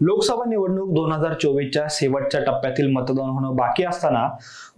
लोकसभा निवडणूक दोन हजार चोवीसच्या शेवटच्या टप्प्यातील मतदान होणं बाकी असताना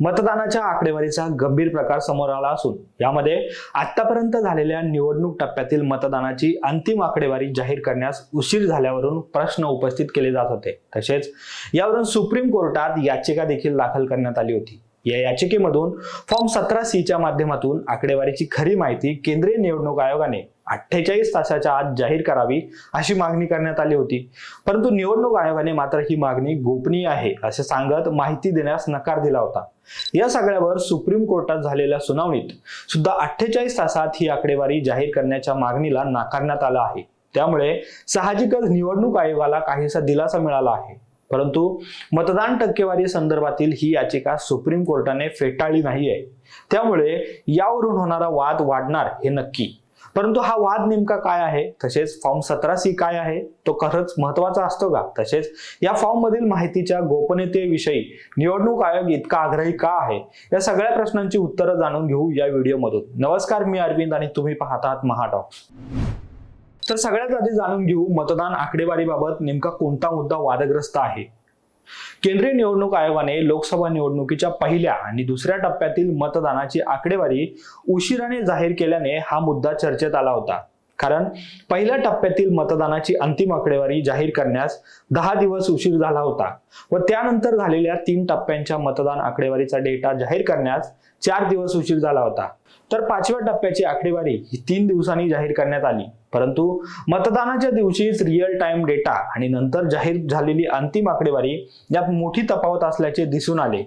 मतदानाच्या आकडेवारीचा गंभीर प्रकार समोर आला असून यामध्ये आतापर्यंत झालेल्या निवडणूक टप्प्यातील मतदानाची अंतिम आकडेवारी जाहीर करण्यास उशीर झाल्यावरून प्रश्न उपस्थित केले जात होते. तसेच यावरून सुप्रीम कोर्टात याचिका देखील दाखल करण्यात आली होती. या याचिकेमधून फॉर्म सतरा सी च्या माध्यमातून आकडेवारीची खरी माहिती केंद्रीय निवडणूक आयोगाने अठ्ठेचाळीस तासाच्या आत जाहीर करावी अशी मागणी करण्यात आली होती. परंतु निवडणूक आयोगाने मात्र ही मागणी गोपनीय आहे असे सांगत माहिती देण्यास नकार दिला होता. या सगळ्यावर सुप्रीम कोर्टात झालेल्या सुनावणीत सुद्धा अठ्ठेचाळीस तासात ही आकडेवारी जाहीर करण्याच्या मागणीला नाकारण्यात आला आहे. त्यामुळे साहजिकच निवडणूक आयोगाला काहीसा दिलासा मिळाला आहे. परंतु मतदान टक्केवारी संदर्भातील ही याचिका सुप्रीम कोर्टाने फेटाळली नाहीये. त्यामुळे यावरून होणारा वाद वाढणार हे नक्की. परंतु हा वाद नेमका काय आहे? तसेच फॉर्म सतरा सी काय आहे? तो खरंच महत्त्वाचा असतो का? तसेच या फॉर्म मधील माहितीच्या गोपनीयतेविषयी निवडणूक आयोग इतका आग्रही का आहे? या सगळ्या प्रश्नांची उत्तरं जाणून घेऊ या व्हिडिओमधून. नमस्कार मी अरविंद आणि तुम्ही पाहत आहात महाटॉक्स तर सगळ्यात आधी जाणून घेऊ मतदान आकडेवारीबाबत नेमका कोणता मुद्दा वादग्रस्त आहे. केंद्रीय निवडणूक आयोगाने लोकसभा निवडणुकीच्या पहिल्या आणि दुसऱ्या टप्प्यातील मतदानाची आकडेवारी उशिराने जाहीर केल्याने हा मुद्दा चर्चेत आला होता. कारण पहिल्या टप्प्यातील मतदानाची अंतिम आकडेवारी जाहीर करण्यास दहा दिवस उशीर झाला होता व त्यानंतर झालेल्या तीन टप्प्यांच्या मतदान आकडेवारीचा डेटा जाहीर करण्यास चार दिवस उशीर झाला होता. तर पाचव्या टप्प्याची आकडेवारी ही तीन दिवसांनी जाहीर करण्यात आली. परंतु मतदानाच्या दिवशीच रिअल टाइम डेटा आणि नंतर जाहीर झालेली अंतिम आकडेवारी यात मोठी तफावत असल्याचे दिसून आले.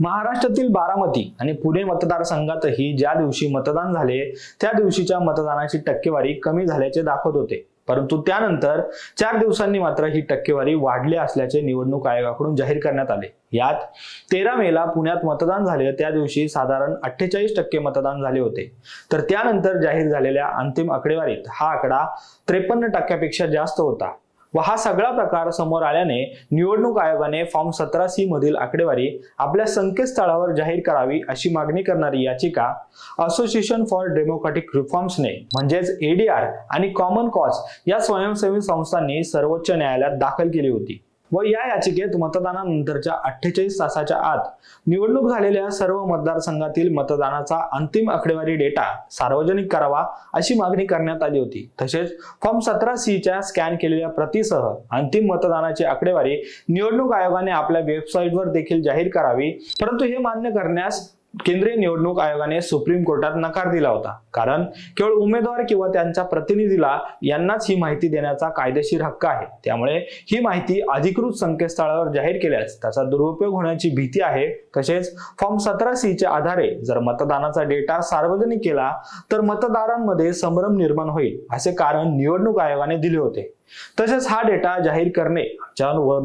महाराष्ट्रातील बारामती आणि पुणे मतदारसंघातही ज्या दिवशी मतदान झाले त्या दिवशीच्या मतदानाची टक्केवारी कमी झाल्याचे दाखवत होते. परंतु त्यानंतर चार दिवसांनी मात्र ही टक्केवारी वाढली असल्याचे निवडणूक आयोगाकडून जाहीर करण्यात आले. यात तेरा मेला पुण्यात मतदान झाले त्या दिवशी साधारण अठ्ठेचाळीस टक्के मतदान झाले होते. तर त्यानंतर जाहीर झालेल्या अंतिम आकडेवारीत हा आकडा त्रेपन्न टक्क्यापेक्षा जास्त होता. व हा सगळा प्रकार समोर आल्याने निवडणूक आयोगाने फॉर्म सतरा सी मधील आकडेवारी आपल्या संकेतस्थळावर जाहीर करावी अशी मागणी करणारी याचिका असोसिएशन फॉर डेमोक्रॅटिक रिफॉर्म्सने म्हणजेच एडीआर आणि कॉमन कॉज या स्वयंसेवी संस्थांनी सर्वोच्च न्यायालयात दाखल केली होती. व या याचिकेत मतदानानंतरच्या अठ्ठेचाळीस तासाच्या आत निवडणूक झालेल्या सर्व मतदारसंघातील मतदानाचा अंतिम आकडेवारी डेटा सार्वजनिक करावा अशी मागणी करण्यात आली होती. तसेच फॉर्म सतरा सी च्या स्कॅन केलेल्या प्रतीसह अंतिम मतदानाची आकडेवारी निवडणूक आयोगाने आपल्या वेबसाईटवर देखील जाहीर करावी. परंतु हे मान्य करण्यास केंद्रीय निवडणूक आयोगाने सुप्रीम कोर्टात नकार दिला होता. कारण केवळ उमेदवार किंवा त्यांच्या प्रतिनिधीला यांनाच ही माहिती देण्याचा कायदेशीर हक्क आहे. त्यामुळे ही माहिती अधिकृत संकेतस्थळावर जाहीर केल्यास त्याचा दुरुपयोग होण्याची भीती आहे. तसेच फॉर्म सतरा सी च्या आधारे जर मतदानाचा डेटा सार्वजनिक केला तर मतदारांमध्ये संभ्रम निर्माण होईल असे कारण निवडणूक आयोगाने दिले होते. तसेच हा डेटा जाहीर करणे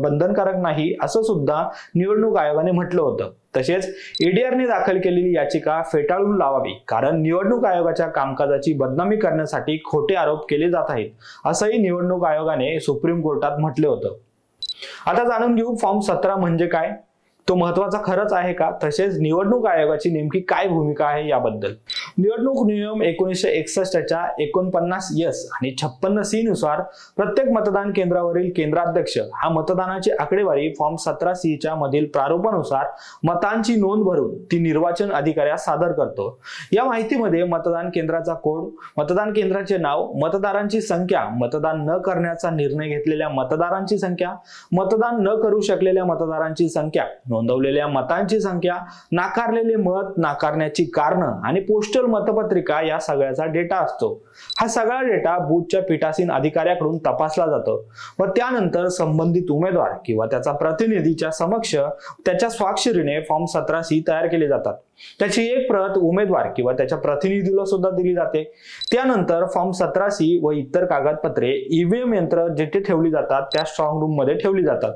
बंधनकारक नाही असं सुद्धा निवडणूक आयोगाने म्हटलं होतं. तसेच ईडीआरने दाखल केलेली याचिका फेटाळून लावावी कारण निवडणूक आयोगाच्या कामकाजाची बदनामी करण्यासाठी खोटे आरोप केले जात आहेत असंही निवडणूक आयोगाने सुप्रीम कोर्टात म्हटले होतं. आता जाणून घेऊ फॉर्म सतरा म्हणजे काय? तो महत्त्वाचा खरंच आहे का? तसेच निवडणूक आयोगाची नेमकी काय भूमिका आहे याबद्दल. निवडणूक नियम एकोणीसशे एकसष्टच्या एकोणपन्नास यस आणि छप्पन्न सी नुसार प्रत्येक मतदान केंद्रावरील केंद्राध्यक्ष हा मतदानाची आकडेवारी फॉर्म सतरा सी च्या मधील प्रारूपानुसार मतांची नोंद भरून ती निर्वाचन अधिकाऱ्यास सादर करतो. या माहितीमध्ये मतदान केंद्राचा कोड मतदान केंद्राचे नाव मतदारांची संख्या मतदान न करण्याचा निर्णय घेतलेल्या मतदारांची संख्या मतदान न करू शकलेल्या मतदारांची संख्या नोंदवलेल्या मतांची संख्या नाकारलेले मत नाकारण्याची कारणं आणि पोस्टल मतपत्रिका या सगळ्याचा डेटा असतो. हा सगळा डेटा बूथच्या पीठासीन अधिकाऱ्याकडून तपासला जातो व त्यानंतर संबंधित उमेदवार किंवा त्याचा प्रतिनिधीच्या समक्ष त्याच्या स्वाक्षरीने फॉर्म सतरा सी तयार केले जातात. त्याची एक प्रत उमेदवार किंवा त्याच्या प्रतिनिधीला सुद्धा दिली जाते. त्यानंतर फॉर्म सतरा सी व इतर कागदपत्रे ईव्हीएम यंत्र जिथे ठेवली जातात त्या स्ट्रॉंग रूममध्ये ठेवली जातात.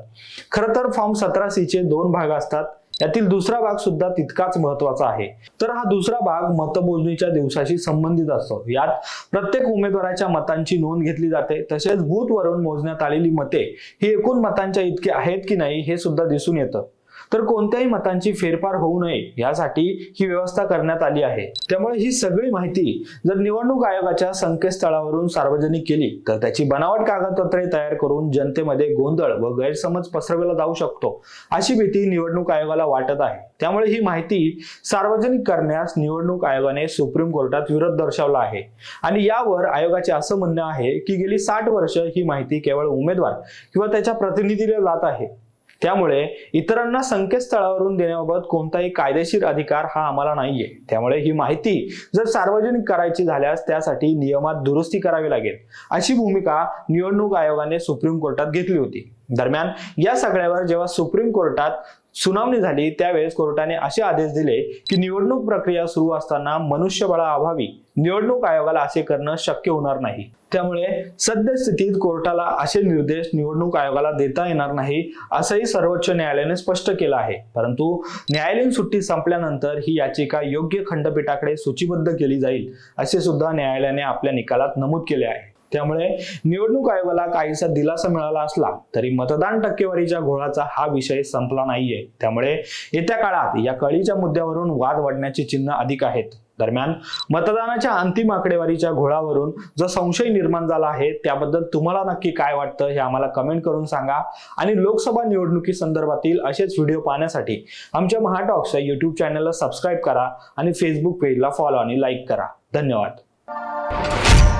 खरं तर फॉर्म सतरा सी चे दोन भाग असतात. यातील दुसरा भाग सुद्धा तितकाच महत्त्वाचा आहे. तर हा दुसरा भाग मतमोजणीच्या दिवसाशी संबंधित असतो. यात प्रत्येक उमेदवाराच्या मतांची नोंद घेतली जाते. तसेच बूथवरून मोजण्यात आलेली मते ही एकूण मतांच्या इतकी आहेत की नाही हे सुद्धा दिसून येतं. तर कोणत्याही मतांची फेरफार होऊ नये यासाठी ही व्यवस्था करण्यात आली आहे. त्यामुळे ही सगळी माहिती जर निवडणूक आयोगाच्या संकेतस्थळावरून सार्वजनिक केली तर त्याची बनावट कागदपत्रे तयार करून जनतेमध्ये गोंधळ व गैरसमज पसरवला जाऊ शकतो अशी भीती निवडणूक आयोगाला वाटत आहे. त्यामुळे ही माहिती सार्वजनिक करण्यास निवडणूक आयोगाने सुप्रीम कोर्टात विरोध दर्शवला आहे. आणि यावर आयोगाचे असं म्हणणं आहे की गेली साठ वर्ष ही माहिती केवळ उमेदवार किंवा त्याच्या प्रतिनिधीला जात आहे. त्यामुळे इतरांना संकेतस्थळावरून देण्याबाबत कोणताही कायदेशीर अधिकार हा आम्हाला नाहीये. त्यामुळे ही माहिती जर सार्वजनिक करायची झाल्यास त्यासाठी नियमात दुरुस्ती करावी लागेल. अशी भूमिका निवडणूक आयोगाने सुप्रीम कोर्टात घेतली होती. दरम्यान या सगळ्यावर जेव्हा सुप्रीम कोर्टात सुनावणी झाली त्यावेळेस कोर्टाने असे आदेश दिले की निवडणूक प्रक्रिया सुरू असताना मनुष्यबळाअभावी निवडणूक आयोगाला असे करणं शक्य होणार नाही. त्यामुळे सद्यस्थितीत कोर्टाला असे निर्देश निवडणूक आयोगाला देता येणार नाही असंही सर्वोच्च न्यायालयाने स्पष्ट केलं आहे. परंतु न्यायालयीन सुट्टी संपल्यानंतर ही याचिका योग्य खंडपीठाकडे सूचीबद्ध केली जाईल असे सुद्धा न्यायालयाने आपल्या निकालात नमूद केले आहे. त्यामुळे निवडणूक आयोगाला काहीसा दिलासा मिळाला असला तरी मतदान टक्केवारीच्या घोळाचा हा विषय संपला नाहीये. त्यामुळे येत्या काळात या कळीच्या मुद्द्यावरून वाद वाढण्याची चिन्ह अधिक आहेत. दरम्यान मतदानाच्या अंतिम आकडेवारीच्या घोळावरून जो संशय निर्माण झाला आहे त्याबद्दल तुम्हाला नक्की काय वाटतं हे आम्हाला कमेंट करून सांगा. आणि लोकसभा निवडणुकी संदर्भातील असेच व्हिडिओ पाहण्यासाठी आमच्या महाटॉक्सच्या युट्यूब चॅनलला सबस्क्राईब करा आणि फेसबुक पेजला फॉलो आणि लाईक करा. धन्यवाद.